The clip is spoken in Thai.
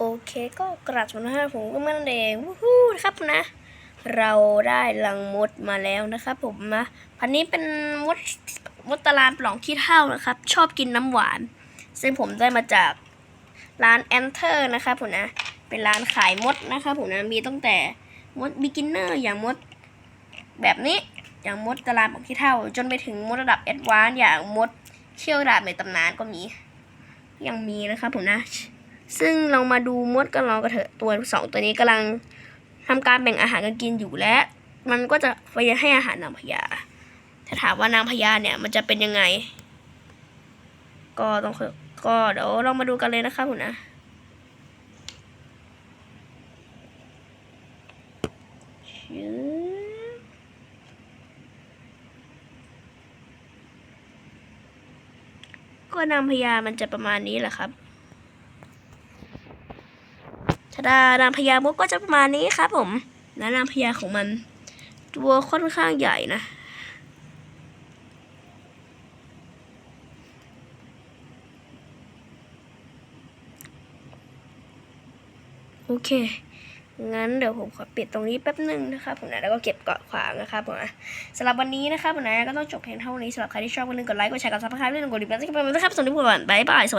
โอเคก็กระดาษนะฮะผมก็มั่นเองวู้ฮู้นะครับนะ เราได้ลังมดมาแล้วนะครับ ผมนะพันนี้เป็นมดมดตะลานปล่องขี้เท่านะครับ ชอบกินน้ำหวาน ซึ่งผมได้มาจากร้านแอนเทอร์นะครับผมนะ เป็นร้านขายมดนะครับผมนะมีตั้งแต่มดบิ๊กินเนอร์อย่างมดแบบนี้อย่างมดตะลานปล่องขี้เท่า จนไปถึงมดระดับแอดวานซ์อย่างมดเขี้ยวดาบในตำนานก็มี ยังมีนะครับผมนะ ซึ่งเรามาดูมดกันเรากันเถอะตัวสองตัวนี้กำลังทำการแบ่งอาหารกันกินอยู่และ มันก็จะไปให้อาหารนางพญาถ้าถามว่านางพญาเนี่ยมันจะเป็นยังไง ก็ต้องก็เดี๋ยวเรามาดูกันเลยนะครับผมนะก็นางพญามันจะประมาณนี้แหละครับ ดานางพญามดก็จะประมาณนี้ครับผมและนางพญาของมัน ตัวค่อนข้างใหญ่นะโอเค งั้นเดี๋ยวผมขอปิดตรงนี้แป๊บหนึ่งนะครับผมนะแล้วก็เก็บเกาะขวางนะครับผมนะสำหรับวันนี้นะครับผมนะก็ต้องจบเพียงเท่านี้สำหรับใครที่ชอบก็อย่าลืมกดไลค์ กดแชร์ กดซับสไครป์เรื่องกดดิ่งแจ้งเตือนนะครับสวัสดีครับบ๊ายบาย สวัสดี